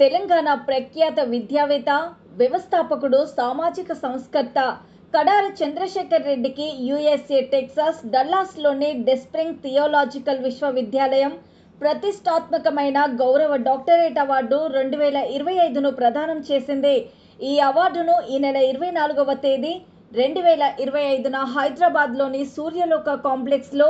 తెలంగాణ ప్రఖ్యాత విద్యావేత్త వ్యవస్థాపకుడు సామాజిక సంస్కర్త కడారి చంద్రశేఖర్ రెడ్డికి యుఎస్ఏ టెక్సాస్ డల్లాస్లోని డెస్ప్రింగ్ థియోలాజికల్ విశ్వవిద్యాలయం ప్రతిష్టాత్మకమైన గౌరవ డాక్టరేట్ అవార్డు రెండు వేల ఇరవై ఐదును ప్రదానం చేసింది. ఈ అవార్డును ఈ నెల ఇరవై నాలుగవ తేదీ రెండు వేల ఇరవై ఐదున హైదరాబాద్లోని సూర్యలోక కాంప్లెక్స్లో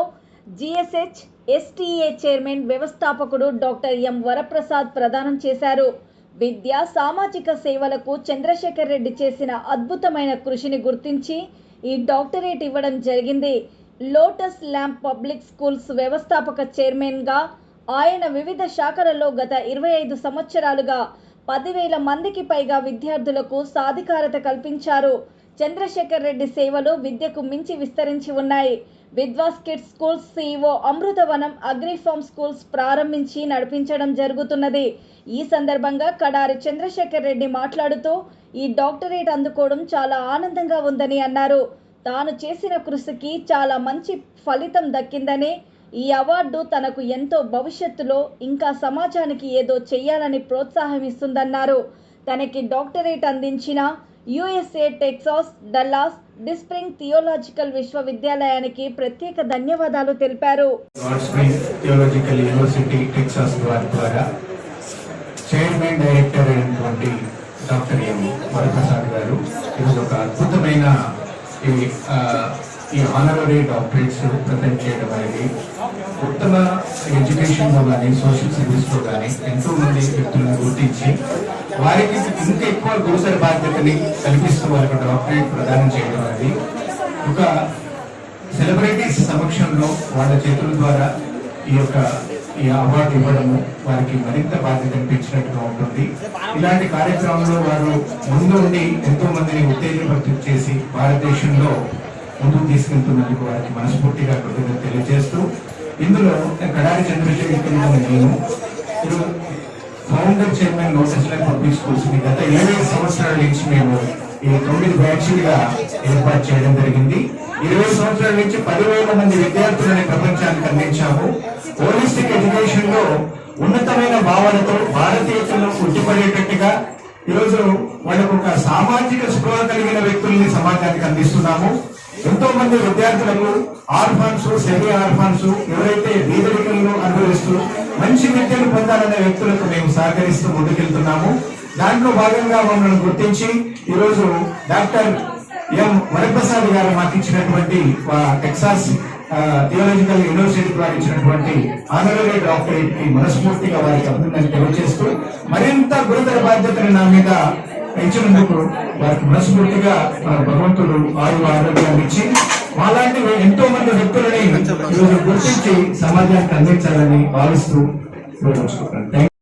జిఎస్హెచ్ ఎస్టీఏ చైర్మన్ వ్యవస్థాపకుడు డాక్టర్ ఎం వరప్రసాద్ ప్రదానం చేశారు. విద్య సామాజిక సేవలకు చంద్రశేఖర్ రెడ్డి చేసిన అద్భుతమైన కృషిని గుర్తించి ఈ డాక్టరేట్ ఇవ్వడం జరిగింది. లోటస్ ల్యాంప్ పబ్లిక్ స్కూల్స్ వ్యవస్థాపక చైర్మన్గా ఆయన వివిధ శాఖలలో గత ఇరవై ఐదు సంవత్సరాలుగా పదివేల మందికి పైగా విద్యార్థులకు సాధికారత కల్పించారు. చంద్రశేఖర్ రెడ్డి సేవలు విద్యకు మించి విస్తరించి ఉన్నాయి. Vidwas kids schools CEO Amruthavanam agrifarm schools ప్రారంభించి నడిపించడం జరుగుతున్నది. ఈ సందర్భంగా కడారి చంద్రశేఖర్ రెడ్డి మాట్లాడుతూ ఈ డాక్టరేట్ అందుకోవడం చాలా ఆనందంగా ఉందని అన్నారు. తాను చేసిన కృషికి చాలా మంచి ఫలితం దక్కిందని ఈ అవార్డు తనకు ఎంతో భవిష్యత్తులో ఇంకా సమాజానికి ఏదో చెయ్యాలని ప్రోత్సాహం ఇస్తుందన్నారు. తనకి డాక్టరేట్ అందించిన USA Texas Dallas Dayspring theological విశ్వవిద్యాలయానికి ప్రత్యేక ధన్యవాదాలు తెలిపారు. థియోలాజికల్ యూనివర్సిటీ టెక్సాస్ ద్వారా చైర్మన్ డైరెక్టర్ అయినటువంటి డాక్టర్ ఎం వరప్రసాద్ గారు ఈరోజు ఒక అద్భుతమైన ఈ ఆ, ఈ ఆనరరీ డాక్టరేట్స్ ప్రజెంట్ చేయడం అనేది ఉత్తమ ఎడ్యుకేషన్లో కానీ సోషల్ సర్వీస్లో కానీ ఎంతోమంది వ్యక్తులను గుర్తించి వారికి ఇంకా ఎక్కువ గురుసర బాధ్యతని కల్పిస్తూ వారికి డాక్టరేట్ ప్రదానం చేయడం అనేది ఒక సెలబ్రిటీస్ సమక్షంలో వాళ్ళ చేతుల ద్వారా ఈ యొక్క ఈ అవార్డు ఇవ్వడము వారికి మరింత బాధ్యత అనిపించినట్టుగా ఉంటుంది. ఇలాంటి కార్యక్రమంలో వారు ముందు ఉండి ఎంతో మందిని ఉత్తేజపరితం చేసి భారతదేశంలో ముందుకు తీసుకెళ్తున్నందుకు వారికి మనస్ఫూర్తిగా కృతజ్ఞత తెలియజేస్తూ ఇందులో కడారి చంద్రశేఖర్ నేను ఫౌండర్ చైర్మన్ నోటీస్ పబ్లిక్ స్కూల్స్ని గత ఇరవై సంవత్సరాల నుంచి మేము ఈ తొమ్మిది బ్యాచ్లుగా ఏర్పాటు చేయడం జరిగింది. ఇరవై సంవత్సరాల నుంచి పదివేల మంది విద్యార్థులని ప్రపంచానికి అందించాము. హోలిస్టిక్ ఎడ్యుకేషన్లో ఉన్నతమైన భావనతో భారతీయులను ఉట్టిపడేటట్టుగా ఈరోజు వాళ్ళకు ఒక సామాజిక స్పృహ కలిగిన వ్యక్తుల్ని సమాజానికి అందిస్తున్నాము. ఎంతో మంది విద్యార్థులకు ఆర్ఫాన్స్ సెమీ ఆర్ఫాన్స్ ఎవరైతే బీదరికలను అనుభవిస్తూ మంచి విద్యను పొందాలనే వ్యక్తులకు మేము సహకరిస్తూ ముందుకెళ్తున్నాము. దాంట్లో భాగంగా మమ్మల్ని గుర్తించి ఈరోజు డాక్టర్ ఎం వరప్రసాద్ గారు మాకు ఇచ్చినటువంటి టెక్సాస్ థియోలాజికల్ యూనివర్సిటీ ద్వారా ఇచ్చినటువంటి ఆనరరీ డాక్టరేట్కి మనస్ఫూర్తిగా వారికి అభినందనలు తెలియజేస్తూ మరింత గురుతర బాధ్యతను నా మీద పెంచినందుకు వారికి మనస్ఫూర్తిగా మన భగవంతుడు ఆయు ఆరోగ్యాన్ని ఇచ్చి మాలాంటి ఎంతో మంది వ్యక్తులని ఈరోజు గుర్తించి సమాజానికి అందించాలని భావిస్తూ ఈరోజు